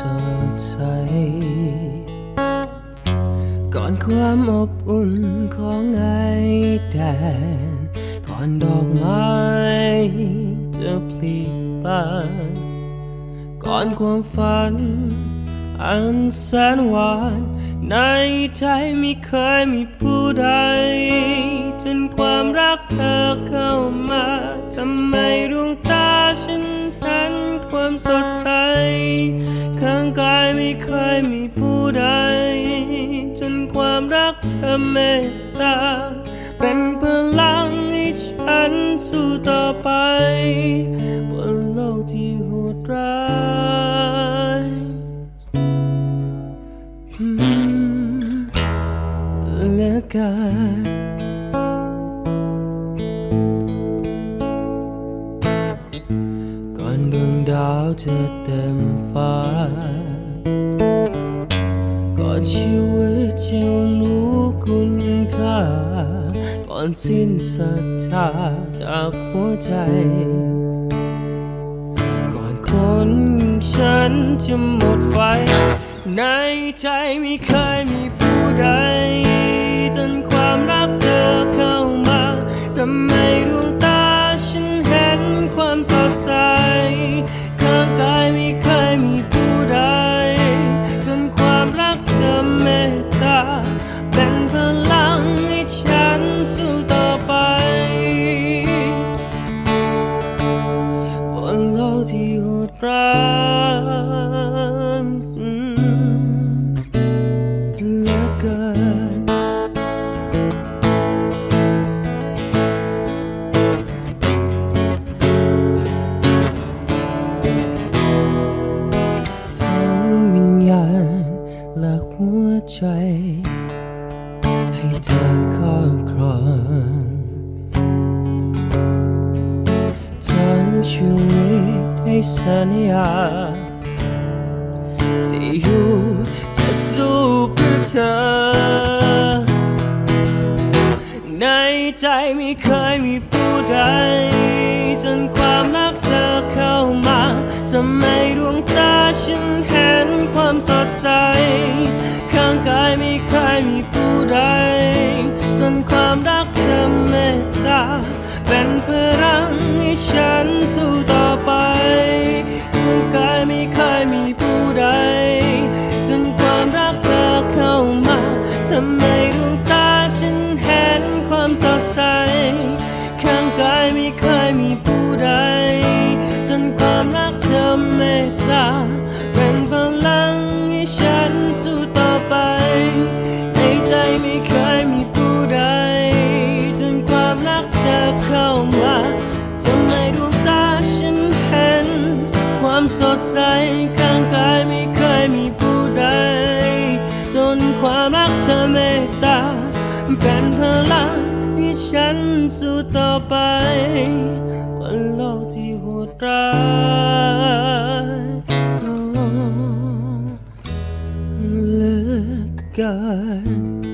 สดใส ก่อนความอบอุ่นของไอแดน ก่อนดอกไม้จะพลีบานก่อนความฝัน อันแสนหวาน ในใจไม่เคยมีผู้ใด จนความรักเธอเข้ามาทำไมดวงต เคยมีผู้ใด จนความรักเธอเมตตา เป็นพลังให้ฉันสู้ต่อไป บนโลกที่โหดร้ายอืมเหลือเกินก่อนดวงดาวจะเต็มฟ้า ชีวิตจะรู้คุณค่า ก่อนสิ้นศรัทธาจากหัวใจ ก่อนคนฉันจะหมดไฟ ในใจไม่เคยมีผู้ใด ที่โหดร้าย สัญญาที่อยู่จะสู้เพื่อเธอ ในใจไม่เคยมีผู้ใด จนความรักเธอเข้ามาทำไมดวงตาฉันเห็นความสดใส ข้างกายไม่เคยมีผู้ใด จนความรักเธอเมตตา เป็นพลังให้ฉัน ทำไมดวงตาฉันเห็นความสดใส ข้างกายไม่เคยมีผู้ใด จนความรักเธอเมตตาเป็นพลังให้ฉันสู้ต่อไป ในใจไม่เคยมีผู้ใด จนความรักเธอเข้ามาทำไมดวงตาฉันเห็นความสดใส รักเธอเมตตาเป็นพลังให้ฉันสู้ต่อไปบนโลกที่โหดร้ายเหลือเกิน